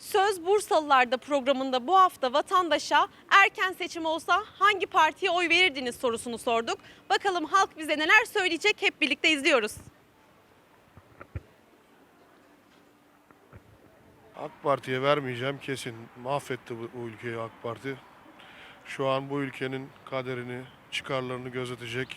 Söz Bursalılar'da programında bu hafta vatandaşa erken seçim olsa hangi partiye oy verirdiniz sorusunu sorduk. Bakalım halk bize neler söyleyecek hep birlikte izliyoruz. AK Parti'ye vermeyeceğim kesin. Mahvetti bu, bu ülkeyi AK Parti. Şu an bu ülkenin kaderini, çıkarlarını gözetecek,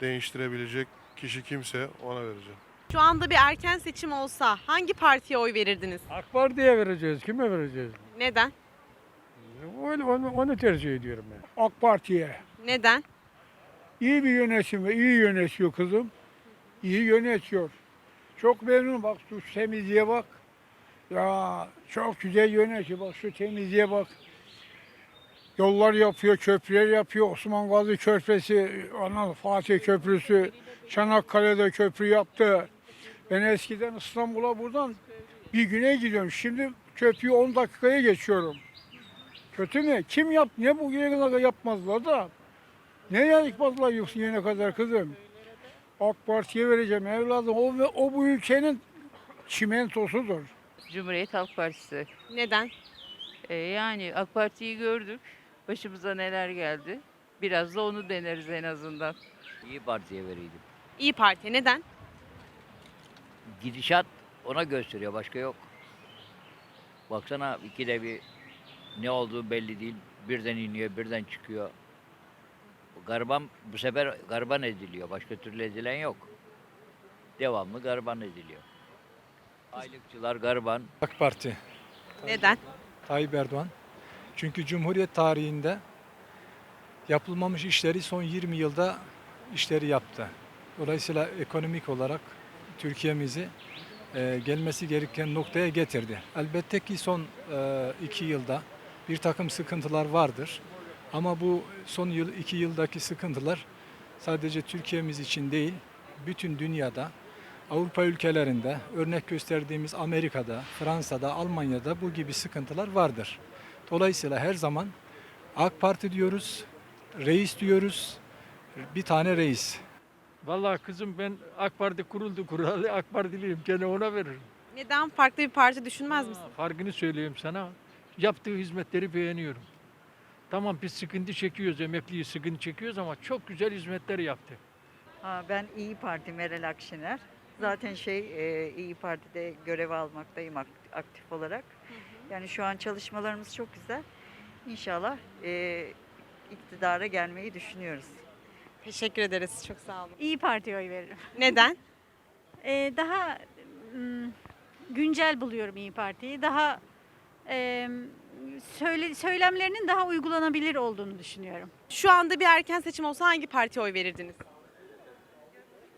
değiştirebilecek kişi kimse ona vereceğim. Şu anda bir erken seçim olsa hangi partiye oy verirdiniz? AK Parti'ye vereceğiz. Kime vereceğiz? Neden? Onu, onu, onu tercih ediyorum ben. AK Parti'ye. Neden? İyi bir yönetim ve iyi yönetiyor kızım. İyi yönetiyor. Çok memnunum. Bak şu temizliğe bak. Ya çok güzel yönetiyor. Bak şu temizliğe bak. Yollar yapıyor, köprüler yapıyor. Osman Gazi Körfezi, ondan Fatih Köprüsü, Çanakkale'de köprü yaptı. Ben eskiden İstanbul'a buradan bir güne gidiyorum. Şimdi köprüyü 10 dakikaya geçiyorum. Kötü mü? Kim yap? Ne bu güne kadar yapmazlar da? Ne yapmazlar yoksa yine kadar kızım? AK Parti'ye vereceğim evladım. O, ve o bu ülkenin çimentosudur. Cumhuriyet Halk Partisi. Neden? Ee, yani AK Parti'yi gördük. Başımıza neler geldi. Biraz da onu deneriz en azından. İyi Parti'ye veriydim. İyi Parti. Neden? Gidişat ona gösteriyor, başka yok. Baksana ikide bir ne olduğu belli değil. Birden iniyor, birden çıkıyor. Gariban bu sefer gariban ediliyor. Başka türlü edilen yok. Devamlı gariban ediliyor. Aylıkçılar gariban. AK Parti, Neden? Tayyip Erdoğan. Çünkü Cumhuriyet tarihinde yapılmamış işleri son 20 yılda işleri yaptı. Dolayısıyla ekonomik olarak Türkiye'mizi e, gelmesi gereken noktaya getirdi. Elbette ki son e, iki yılda bir takım sıkıntılar vardır. Ama bu son yıl iki yıldaki sıkıntılar sadece Türkiye'miz için değil, bütün dünyada Avrupa ülkelerinde, örnek gösterdiğimiz Amerika'da, Fransa'da, Almanya'da bu gibi sıkıntılar vardır. Dolayısıyla her zaman AK Parti diyoruz, reis diyoruz, bir tane reis. Vallahi kızım ben AK Parti kuruldu kuralı AK Partiliyim. Gene ona veririm. Neden farklı bir parti düşünmez misin? Farkını söyleyeyim sana. Yaptığı hizmetleri beğeniyorum. Tamam biz sıkıntı çekiyoruz, emekliyi sıkıntı çekiyoruz ama çok güzel hizmetler yaptı. Ha, ben İyi Parti Meral Akşener. Zaten şey e, İyi Parti'de görev almaktayım ak- aktif olarak. Yani şu an çalışmalarımız çok güzel. İnşallah e, iktidara gelmeyi düşünüyoruz. Teşekkür ederiz. Çok sağ olun. İyi Parti'ye oy veririm. Neden? Ee, daha mm, güncel buluyorum İyi Parti'yi. Daha e, söyle, söylemlerinin daha uygulanabilir olduğunu düşünüyorum. Şu anda bir erken seçim olsa hangi partiye oy verirdiniz?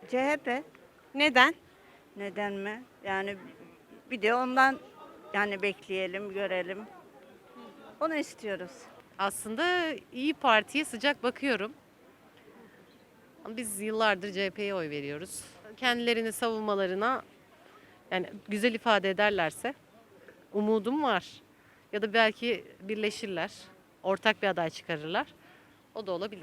CHP Neden? neden mi? Yani bir de ondan yani bekleyelim, görelim. Onu istiyoruz. Aslında İyi Parti'ye sıcak bakıyorum. Biz yıllardır CHP'ye oy veriyoruz. Kendilerini savunmalarına yani güzel ifade ederlerse umudum var. Ya da belki birleşirler. Ortak bir aday çıkarırlar. O da olabilir.